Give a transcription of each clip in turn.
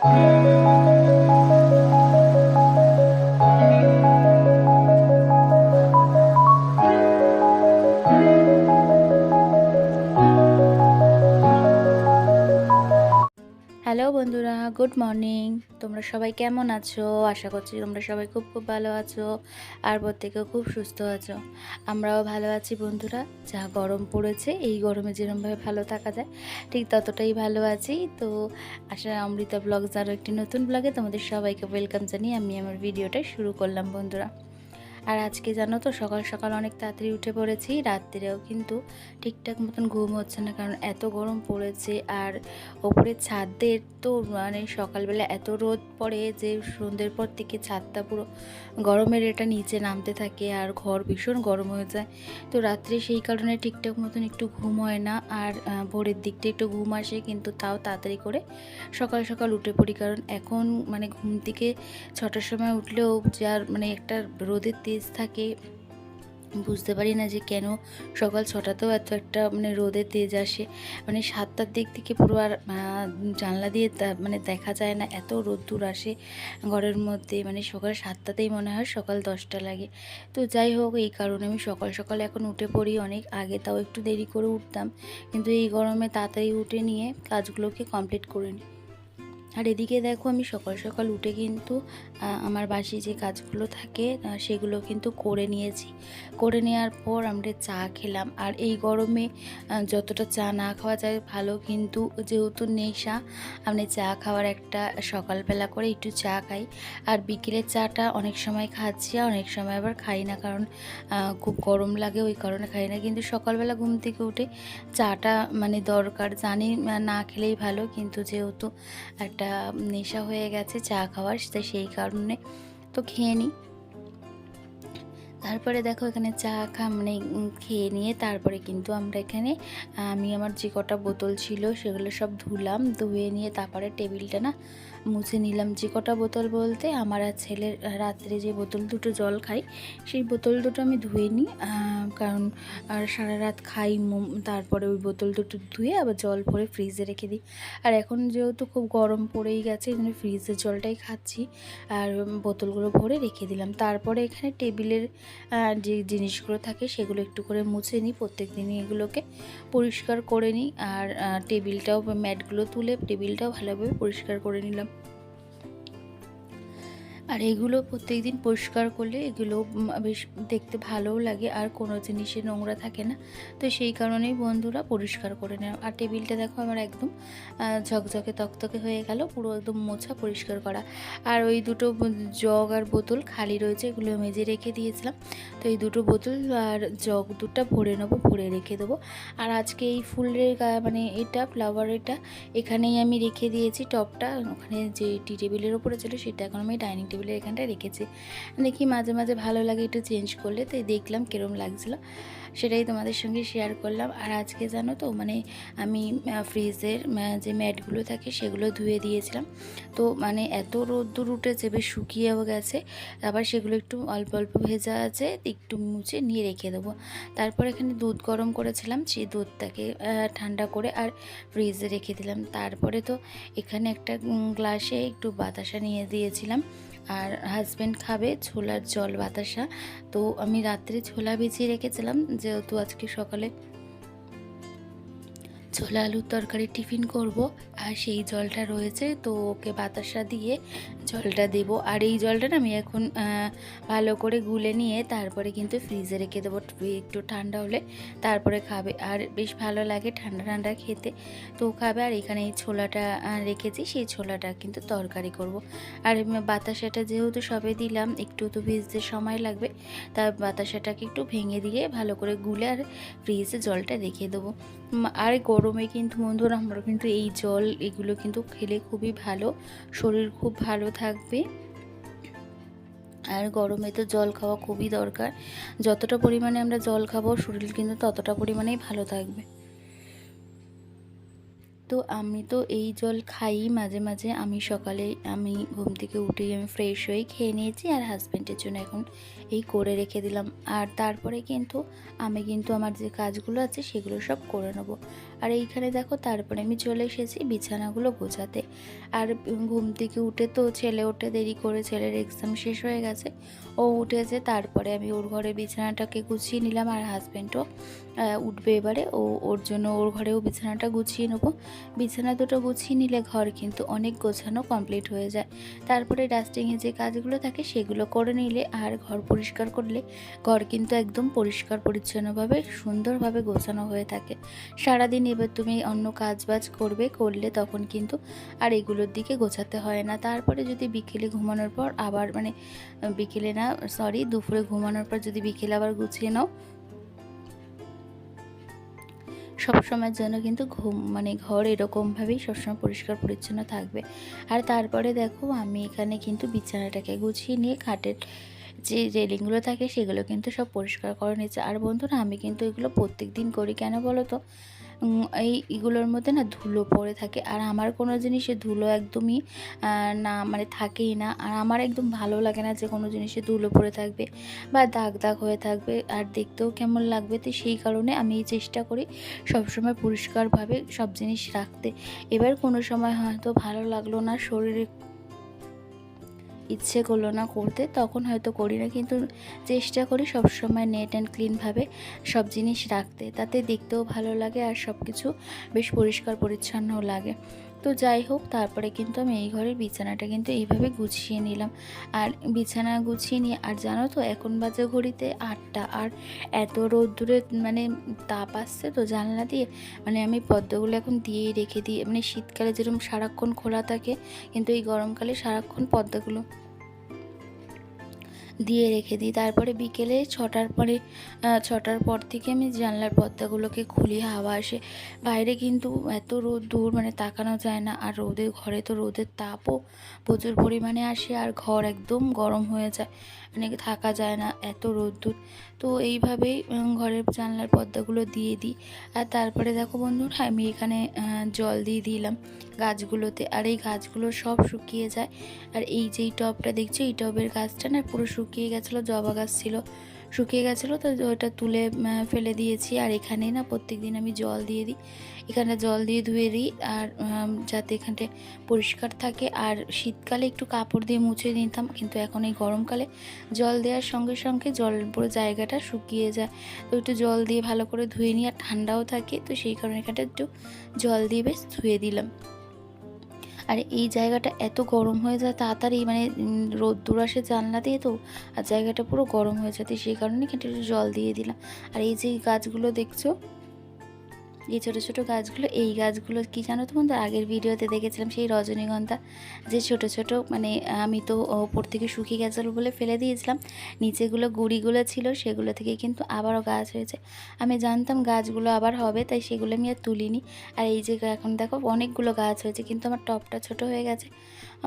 Oh. বন্ধুরা good morning তোমরা সবাই কেমন আছো? আশা করছি তোমরা সবাই খুব খুব ভালো আছো আর প্রত্যেকেও খুব সুস্থ আছো। আমরাও ভালো আছি বন্ধুরা। যা গরম পড়েছে, এই গরমে যেরমভাবে ভালো থাকা যায়, ঠিক ততটাই ভালো আছি। তো আশা অমৃতা ব্লগস আরও একটি নতুন ব্লগে তোমাদের সবাইকে ওয়েলকাম জানিয়ে আমি আমার ভিডিওটা শুরু করলাম বন্ধুরা। আর আজকে জানো তো সকাল সকাল অনেক তাড়াতাড়ি উঠে পড়েছি, রাত্রিরেও কিন্তু ঠিকঠাক মতন ঘুম হচ্ছে না কারণ এত গরম পড়েছে আর ওপরে ছাদের তো মানে সকালবেলা এত রোদ পড়ে যে সন্ধ্যের পর থেকে ছাদটা পুরো গরমের এটা নিচে নামতে থাকে আর ঘর ভীষণ গরম হয়ে যায়। তো রাত্রে সেই কারণে ঠিকঠাক মতন একটু ঘুম হয় না আর ভোরের দিকটা একটু ঘুম আসে কিন্তু তাও তাড়াতাড়ি করে সকাল সকাল উঠে পড়ি কারণ এখন মানে ঘুম থেকে ছটার সময় উঠলেও যার মানে একটা রোদের তেজ থাকে, বুঝতে পারি না যে কেন সকাল ছটাতেও এত একটা মানে রোদের তেজ আসে। মানে সাতটার দিক থেকে পুরো আর জানলা দিয়ে মানে দেখা যায় না, এত রোদ্দুর আসে ঘরের মধ্যে। মানে সকাল সাতটাতেই মনে হয় সকাল দশটা লাগে। তো যাই হোক, এই কারণে আমি সকাল সকাল এখন উঠে পড়ি অনেক। আগে তাও একটু দেরি করে উঠতাম, কিন্তু এই গরমে তাড়াতাড়ি উঠে নিয়ে কাজগুলোকে কমপ্লিট করে নিই। আর এদিকে দেখো আমি সকাল সকাল উঠে কিন্তু আমার বাসি যে কাজগুলো থাকে সেগুলো কিন্তু করে নিয়েছি। করে নেওয়ার পর আমরা চা খেলাম। আর এই গরমে যতটা চা না খাওয়া যায়, ভালো কিন্তু যেহেতু নেশা আমি চা খাওয়ার একটা সকালবেলা করে একটু চা খাই। আর বিকেলের চাটা অনেক সময় খাচ্ছি, আর অনেক সময় আবার খাই না কারণ খুব গরম লাগে, ওই কারণে খাই না। কিন্তু সকালবেলা ঘুম থেকে উঠে চাটা মানে দরকার, জানি না খেলেই ভালো। কিন্তু যেহেতু একটা নেশা হয়ে গেছে, চা খাওয়ার সেটা সেই কারণে তো খেয়ে নিই তারপরে দেখো এখানে চা খা মানে খেয়ে নিয়ে তারপরে কিন্তু আমরা এখানে, আমি আমার যে কটা বোতল ছিল সেগুলো সব ধুলাম, ধুয়ে নিয়ে তারপরে টেবিলটা না মুছে নিলাম। যে কটা বোতল বলতে আমার আর ছেলের রাত্রে যে বোতল দুটো জল খাই, সেই বোতল দুটো আমি ধুয়ে নিই কারণ আর সারা রাত খাই তারপরে ওই বোতল দুটো ধুয়ে আবার জল ভরে ফ্রিজে রেখে দিই। আর এখন যেহেতু খুব গরম পড়েই গেছে জন্য ফ্রিজের জলটাই খাচ্ছি আর বোতলগুলো ভরে রেখে দিলাম। তারপরে এখানে টেবিলের যে জিনিসগুলো থাকে সেগুলো একটু করে মুছে নিই। প্রত্যেক দিনই এগুলোকে পরিষ্কার করে নিই। আর টেবিলটাও ম্যাটগুলো তুলে টেবিলটাও ভালোভাবে পরিষ্কার করে নিলাম। আর এগুলো প্রত্যেক দিন পরিষ্কার করলে এগুলো বেশ দেখতে ভালোও লাগে আর কোনো জিনিসে নোংরা থাকে না। তো সেই কারণেই বন্ধুরা পরিষ্কার করে নেয়। আর টেবিলটা দেখো আমার একদম ঝকঝকে তকতকে হয়ে গেল, পুরো একদম মোছা পরিষ্কার করা। আর ওই দুটো জগ আর বোতল খালি রয়েছে, এগুলো মেজে রেখে দিয়েছিলাম। তো এই দুটো বোতল আর জগ দুটো ভরে নেব, ভরে রেখে দেবো। আর আজকে এই ফুলের মানে এটা ফ্লাওয়ার এটা, এখানেই আমি রেখে দিয়েছি টপটা। ওখানে যে টি টেবিলের ওপরে ছিল, সেটা এখন আমি ডাইনিং টেবিলের এখানটায় রেখেছি। দেখি মাঝে মাঝে ভালো লাগে একটু চেঞ্জ করলে, তাই দেখলাম কীরম লাগছিল। সেটাই তোমাদের সঙ্গে শেয়ার করলাম। আর আজকে জানো তো মানে আমি ফ্রিজের যে ম্যাটগুলো থাকে সেগুলো ধুয়ে দিয়েছিলাম। তো মানে এত রোদ্দুর উঠেছে, বেশ শুকিয়েও গেছে। আবার সেগুলো একটু অল্প অল্প ভেজা আছে, একটু মুছে নিয়ে রেখে দেবো। তারপর এখানে দুধ গরম করেছিলাম, সেই দুধটাকে ঠান্ডা করে আর ফ্রিজে রেখে দিলাম। তারপরে তো এখানে একটা গ্লাসে একটু বাতাসা নিয়ে দিয়েছিলাম। আর হাজব্যান্ড খাবে ছোলার জল বাতাসা। তো আমি রাত্রে ছোলা ভিজিয়ে রেখেছিলাম, যেহেতু আজকে সকালে ছোলা আলুর তরকারি টিফিন করব আর সেই জলটা রয়েছে, তো ওকে বাতাসা দিয়ে জলটা দেবো। আর এই জলটা না আমি এখন ভালো করে গুলে নিয়ে তারপরে কিন্তু ফ্রিজে রেখে দেবো। একটু ঠান্ডা হলে তারপরে খাবে। আর বেশ ভালো লাগে ঠান্ডা ঠান্ডা খেতে। তো খাবে আর এখানে এই ছোলাটা রেখেছি, সেই ছোলাটা কিন্তু তরকারি করব। আর বাতাসাটা যেহেতু সবে দিলাম, একটু তো ভিজতে সময় লাগবে তার বাতাসাটাকে একটু ভেঙে দিয়ে ভালো করে গুলে আর ফ্রিজে জলটা রেখে দেবো। আর গরমে কিন্তু বন্ধুরা আমরা কিন্তু এই জল এগুলো কিন্তু খেলে খুবই ভালো, শরীর খুব ভালো থাকবে। আর গরমে তো জল খাওয়া খুবই দরকার, যতটা পরিমাণে আমরা জল খাব শরীর কিন্তু ততটা পরিমাণেই ভালো থাকবে। তো আমি তো এই জল খাই মাঝে মাঝে, আমি সকালে আমি ঘুম থেকে উঠেই আমি ফ্রেশ হয়ে খেয়ে নিয়েছি আর হাজব্যান্ডের জন্য এখন এই করে রেখে দিলাম। আর তারপরে কিন্তু আমি কিন্তু আমার যে কাজগুলো আছে সেগুলো সব করে নেব। আর এইখানে দেখো, তারপরে আমি চলে এসেছি বিছানাগুলো গোছাতে। আর ঘুম থেকে উঠে তো ছেলে ওঠে দেরি করে, ছেলের এক্সাম শেষ হয়ে গেছে। ও উঠেছে, তারপরে আমি ওর ঘরে বিছানাটাকে গুছিয়ে নিলাম আর হাজব্যান্ডও উঠবে এবারে। ও, ওর জন্য ওর ঘরেও বিছানাটা গুছিয়ে নেব। বিছানা দুটো গুছিয়ে নিলে ঘর কিন্তু অনেক গোছানো কমপ্লিট হয়ে যায়। তারপরে ডাস্টিংয়ে যে কাজগুলো থাকে সেগুলো করে নিলে আর ঘর পরিষ্কার করলে ঘর কিন্তু একদম পরিষ্কার পরিচ্ছন্নভাবে সুন্দরভাবে গোছানো হয়ে থাকে। সারাদিন এবার তুমি অন্য কাজ বাজ করবে, করলে তখন কিন্তু আর এগুলোর দিকে গোছাতে হয় না। তারপরে যদি বিকেলে ঘুমানোর পর আবার মানে বিকেলে না সরি দুপুরে ঘুমানোর পর যদি বিকেলে আবার গুছিয়ে নাও, সবসময়ের জন্য কিন্তু ঘুম মানে ঘর এরকমভাবেই সবসময় পরিষ্কার পরিচ্ছন্ন থাকবে। আর তারপরে দেখো, আমি এখানে কিন্তু বিছানাটাকে গুছিয়ে নিয়ে খাটের যে রেলিংগুলো থাকে সেগুলো কিন্তু সব পরিষ্কার করে নিচ্ছে আর বন্ধুরা, আমি কিন্তু এগুলো প্রত্যেক দিন করি কেন বলো তো? এই এগুলোর মধ্যে না ধুলো পড়ে থাকে। আর আমার কোনো জিনিসে ধুলো একদমই না মানে থাকেই না। আর আমার একদম ভালো লাগে না যে কোনো জিনিসে ধুলো পড়ে থাকবে বা দাগ দাগ হয়ে থাকবে। আর দেখতেও কেমন লাগবে তো সেই কারণে আমি চেষ্টা করি সবসময় পরিষ্কারভাবে সব জিনিস রাখতে। এবার কোনো সময় হয়তো ভালো লাগল না, শরীরে ইচ্ছে করল না করতে, তখন হয়তো করি না, কিন্তু চেষ্টা করি সবসময় নেট অ্যান্ড ক্লিনভাবে সব জিনিস রাখতে। তাতে দেখতেও ভালো লাগে আর সব কিছু বেশ পরিষ্কার পরিচ্ছন্নও লাগে। তো যাই হোক, তারপরে কিন্তু আমি এই ঘরের বিছানাটা কিন্তু এইভাবে গুছিয়ে নিলাম। আর বিছানা গুছিয়ে নিয়ে, আর জানো তো, এখন বাজে ঘড়িতে আটটা, আর এত রোদ্দুরে মানে তাপ আসছে তো জানলা দিয়ে। মানে আমি পদ্মগুলো এখন দিয়েই রেখে দিই। মানে শীতকালে যেরকম সারাক্ষণ খোলা থাকে, কিন্তু এই গরমকালে সারাক্ষণ পদ্মাগুলো দিয়ে রেখে দিই। তারপরে বিকেলে ছটার পরে ছটার পর থেকে আমি জানলার পর্দাগুলোকে খুলি, হাওয়া আসে। বাইরে কিন্তু এত রোদ, দূর মানে তাকানো যায় না। আর রোদের ঘরে তো রোদের তাপও প্রচুর পরিমাণে আসে আর ঘর একদম গরম হয়ে যায়। মানে থাকা যায় না, এত রোদ্দুর। তো এইভাবেই ঘরের জানলার পর্দাগুলো দিয়ে দিই। আর তারপরে দেখো বন্ধুরা, আমি এখানে জল দিয়ে দিলাম গাছগুলোতে। আর এই গাছগুলো সব শুকিয়ে যায়। আর এই যেই টবটা দেখছ, এই টবের গাছটা না পুরো শুকিয়ে গেছিল, জবা গাছ ছিল। শুকিয়ে গেছিল, তো ওটা তুলে ফেলে দিয়েছি। আর এখানে না প্রত্যেক দিন আমি জল দিয়ে দিই। এখানে জল দিয়ে ধুয়ে দিই আর যাতে এখানটা পরিষ্কার থাকে। আর শীতকালে একটু কাপড় দিয়ে মুছে নিতাম, কিন্তু এখন এই গরমকালে জল দেওয়ার সঙ্গে সঙ্গে জল পুরো জায়গাটা শুকিয়ে যায়। তো একটু জল দিয়ে ভালো করে ধুয়ে নিই আর ঠান্ডাও থাকে, তো সেই কারণে এখানটা একটু জল দিয়ে বেশ ধুয়ে দিলাম। আর এই জায়গাটা এত গরম হয়ে যায়, তাড়াতাড়ি মানে রোদ্দুর আসে জানলা দিয়ে তো, আর জায়গাটা পুরো গরম হয়ে যায়। সেই কারণে কিন্তু জল দিয়ে দিলাম। আর এই যে গাছগুলো দেখছ এই ছোটো ছোটো গাছগুলো, এই গাছগুলো কি জানো তো বন্ধু? আগের ভিডিওতে দেখেছিলাম সেই রজনীগন্ধা, যে ছোট ছোট মানে আমি তো ওপর থেকে শুকিয়ে গেছিল বলে ফেলে দিয়েছিলাম। নিচেগুলো গুড়িগুলো ছিল, সেগুলো থেকে কিন্তু আবারও গাছ হয়েছে। আমি জানতাম গাছগুলো আবার হবে, তাই সেগুলো আমি আর তুলিনি। আর এই যে এখন দেখো, অনেকগুলো গাছ হয়েছে, কিন্তু আমার টপটা ছোট হয়ে গেছে।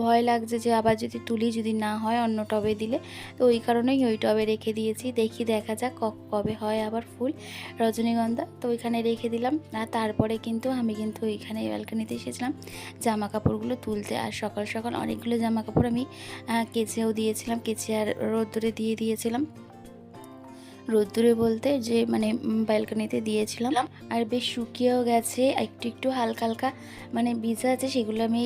ভয় লাগছে যে আবার যদি তুলি যদি না হয় অন্য টবে দিলে। তো ওই কারণেই ওই টবে রেখে দিয়েছি। দেখি দেখা যাক কবে হয় আবার ফুল। রজনীগন্ধা, তো ওইখানে রেখে দিলাম। আর তারপরে কিন্তু আমি কিন্তু ওইখানে ব্যালকানিতে এসেছিলাম জামা কাপড়গুলো তুলতে। আর সকাল সকাল অনেকগুলো জামা কাপড় আমি কেচেও দিয়েছিলাম, কেচে আর রোদ্দুরে দিয়ে দিয়েছিলাম। রোদ্দুরে বলতে যে মানে ব্যালকনিতে দিয়েছিলাম। আর বেশ শুকিয়েও গেছে, একটু একটু হালকা হালকা মানে ভিজা আছে, সেগুলো আমি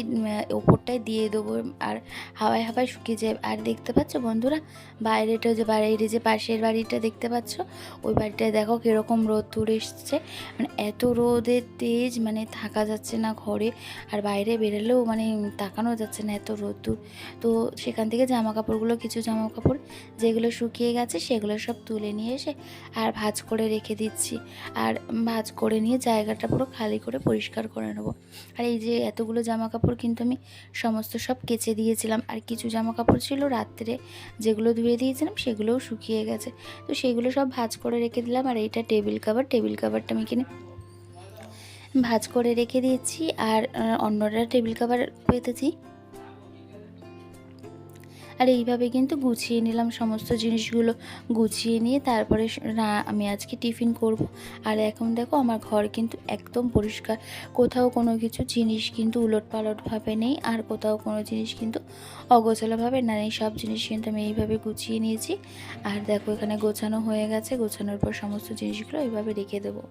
ওপরটায় দিয়ে দেবো, আর হাওয়ায় হাওয়ায় শুকিয়ে যায়। আর দেখতে পাচ্ছ বন্ধুরা, বাইরেটা যে, বাইরে যে, পাশের বাড়িটা দেখতে পাচ্ছ, ওই বাড়িটায় দেখো কীরকম রোদ দূর এসছে। মানে এত রোদের তেজ মানে থাকা যাচ্ছে না ঘরে, আর বাইরে বেরোলেও মানে তাকানো যাচ্ছে না এত রোদ্দুর। তো সেখান থেকে জামা কাপড়গুলো কিছু জামা কাপড় যেগুলো শুকিয়ে গেছে, সেগুলো সব তুলে নিয়ে এসে আর ভাজ করে রেখে দিচ্ছি। আর ভাজ করে নিয়ে জায়গাটা পুরো খালি করে পরিষ্কার করে নেব। আর এই যে এতগুলো জামা কাপড় কিন্তু আমি সমস্ত সব কেচে দিয়েছিলাম। আর কিছু জামা কাপড় ছিল রাত্রে যেগুলো ধুয়ে দিয়েছিলাম সেগুলোও শুকিয়ে গেছে। তো সেগুলো সব ভাজ করে রেখে দিলাম। আর এইটা টেবিল কাভার। টেবিল কাভারটা আমি কিনে ভাজ করে রেখে দিয়েছি। আর অন্যরা টেবিল কাভার পেতেছি। আর এইভাবে কিন্তু গুছিয়ে নিলাম সমস্ত জিনিসগুলো। গুছিয়ে নিয়ে তারপরে রা- আমি আজকে টিফিন করব। আর এখন দেখো আমার ঘর কিন্তু একদম পরিষ্কার। কোথাও কোনো কিছু জিনিস কিন্তু উলট পালটভাবে নেই। আর কোথাও কোনো জিনিস কিন্তু অগোছালোভাবে না নেই। সব জিনিস কিন্তু আমি এইভাবে গুছিয়ে নিয়েছি। আর দেখো এখানে গোছানো হয়ে গেছে। গোছানোর পর সমস্ত জিনিসগুলো এইভাবে রেখে দেবো।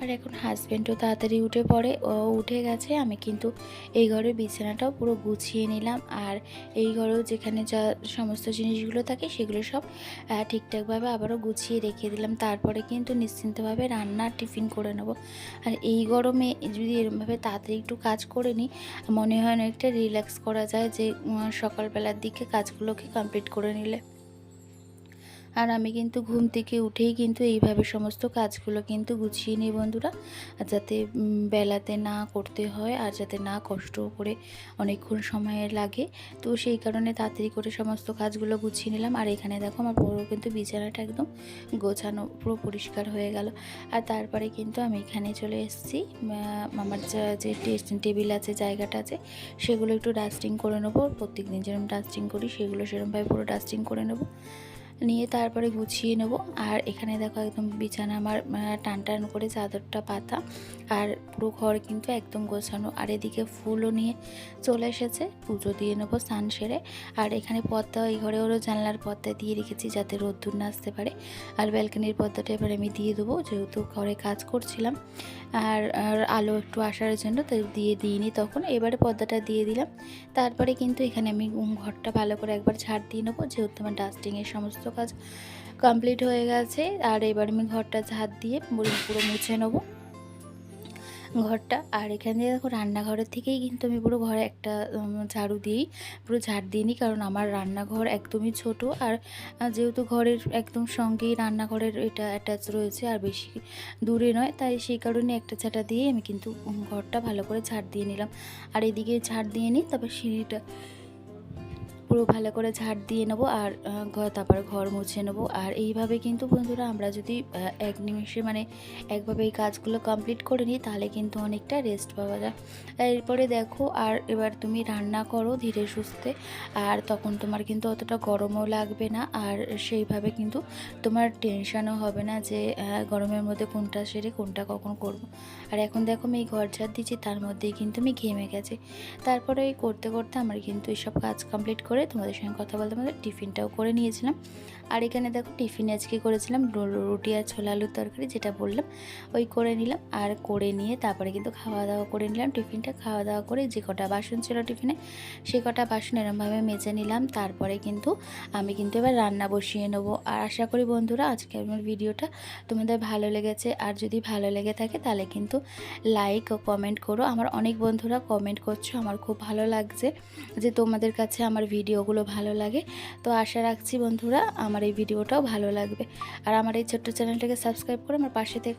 আর এখন হাজব্যান্ডও তাড়াতাড়ি উঠে পড়ে। ও উঠে গেছে, আমি কিন্তু এই ঘরের বিছানাটাও পুরো গুছিয়ে নিলাম। আর এই ঘরেও যেখানে যা সমস্ত জিনিসগুলো থাকে সেগুলো সব ঠিকঠাকভাবে আবারও গুছিয়ে রেখে দিলাম। তারপরে কিন্তু নিশ্চিন্তভাবে রান্না টিফিন করে নেব। আর এই গরমে যদি এরমভাবে তাড়াতাড়ি একটু কাজ করে নিই, মনে হয় অনেকটা রিল্যাক্স করা যায় যে সকালবেলার দিকে কাজগুলোকে কমপ্লিট করে নিলে। আর আমি কিন্তু ঘুম থেকে উঠেই কিন্তু এইভাবে সমস্ত কাজগুলো কিন্তু গুছিয়ে নিই বন্ধুরা। যাতে বেলাতে না করতে হয় আর যাতে না কষ্ট করে অনেকক্ষণ সময় লাগে। তো সেই কারণে তাড়াতাড়ি করে সমস্ত কাজগুলো গুছিয়ে নিলাম। আর এখানে দেখো আমার পুরো কিন্তু বিছানাটা একদম গোছানো পুরো পরিষ্কার হয়ে গেল। আর তারপরে কিন্তু আমি এখানে চলে এসেছি। আমার যা- যে টেবিল আছে, জায়গাটা আছে, সেগুলো একটু ডাস্টিং করে নেব। প্রত্যেক দিন যেরকম ডাস্টিং করি, সেগুলো সেরকমভাবে পুরো ডাস্টিং করে নেব। নিয়ে তারপরে গুছিয়ে নেব। আর এখানে দেখো একদম বিছানা আমার টান টান করে চাদরটা পাতা আর পুরো ঘর কিন্তু একদম গোছানো। আর এদিকে ফুলও নিয়ে চলে এসেছে। পুজো দিয়ে নেব স্নান সেরে। আর এখানে পর্দা এই ঘরে ওরও জানলার পর্দা দিয়ে রেখেছি যাতে রোদ্দুর না আসতে পারে। আর ব্যালকনির পর্দাটা এবার আমি দিয়ে দেবো, যেহেতু ঘরে কাজ করছিলাম। আর আর আলো একটু আসার জন্য তো দিয়ে দিইনি তখন। এবারে পর্দাটা দিয়ে দিলাম। তারপরে কিন্তু এখানে আমি ঘরটা ভালো করে একবার ঝাড় দিয়ে নেব। যেহেতু আমার ডাস্টিংয়ের সমস্ত কাজ কমপ্লিট হয়ে গেছে। আর এবার আমি ঘরটা ঝাড় দিয়ে পুরো মুছে নেব। ঘরটা। আর এখানে দেখো রান্নাঘরের থেকেই কিন্তু আমি পুরো ঘরে একটা ঝাড়ু দিই। পুরো ঝাড় দিয়ে নিই কারণ আমার রান্নাঘর একদমই ছোট। আর যেহেতু ঘরের একদম সঙ্গেই রান্নাঘরের এটা অ্যাটাচ রয়েছে, আর বেশি দূরে নয়, তাই সেই কারণে একটা ঝাঁটা দিয়ে আমি কিন্তু ঘরটা ভালো করে ঝাড় দিয়ে নিলাম। আর এদিকে ঝাড় দিয়ে নিই, তারপর সিঁড়িটা পুরো ভালো করে ঝাড় দিয়ে নেব আর ঘর তারপর ঘর মুছে নেব। আর এইভাবে কিন্তু বন্ধুরা আমরা যদি এক নিমিষে মানে একভাবে এই কাজগুলো কমপ্লিট করে নিই, তাহলে কিন্তু অনেকটা রেস্ট পাওয়া যায়। এরপরে দেখো, আর এবার তুমি রান্না করো ধীরে সুস্থে, আর তখন তোমার কিন্তু অতটা গরমও লাগবে না। আর সেইভাবে কিন্তু তোমার টেনশানও হবে না যে গরমের মধ্যে কোনটা সেরে কোনটা কখন করব। আর এখন দেখো আমি এই ঘর ঝাড় দিচ্ছি তার মধ্যেই কিন্তু আমি ঘেমে গেছে। তারপরে করতে করতে আমার কিন্তু এইসব কাজ কমপ্লিট করে তোমাদের সঙ্গে কথা বলতে বলতে টিফিনটাও করে নিয়েছিলাম। আর এখানে দেখো টিফিনে আজকে করেছিলাম রুটি আর ছোলা আলুর তরকারি যেটা বললাম, ওই করে নিলাম। আর করে নিয়ে তারপরে কিন্তু খাওয়া দাওয়া করে নিলাম। টিফিনটা খাওয়া দাওয়া করে যে কটা বাসন ছিল টিফিনে, সে কটা বাসন এরমভাবে মেজে নিলাম। তারপরে কিন্তু আমি কিন্তু এবার রান্না বসিয়ে নেব। আর আশা করি বন্ধুরা আজকে আমার ভিডিওটা তোমাদের ভালো লেগেছে। আর যদি ভালো লেগে থাকে তাহলে কিন্তু লাইক ও কমেন্ট করো। আমার অনেক বন্ধুরা কমেন্ট করছ, আমার খুব ভালো লাগছে যে তোমাদের কাছে আমার ভিডিওগুলো ভালো লাগে। তো আশা রাখছি বন্ধুরা, আমার এই ভিডিওটাও ভালো লাগবে। আর আমার এই ছোট্ট চ্যানেলটাকে সাবস্ক্রাইব করে আমার পাশে থেকে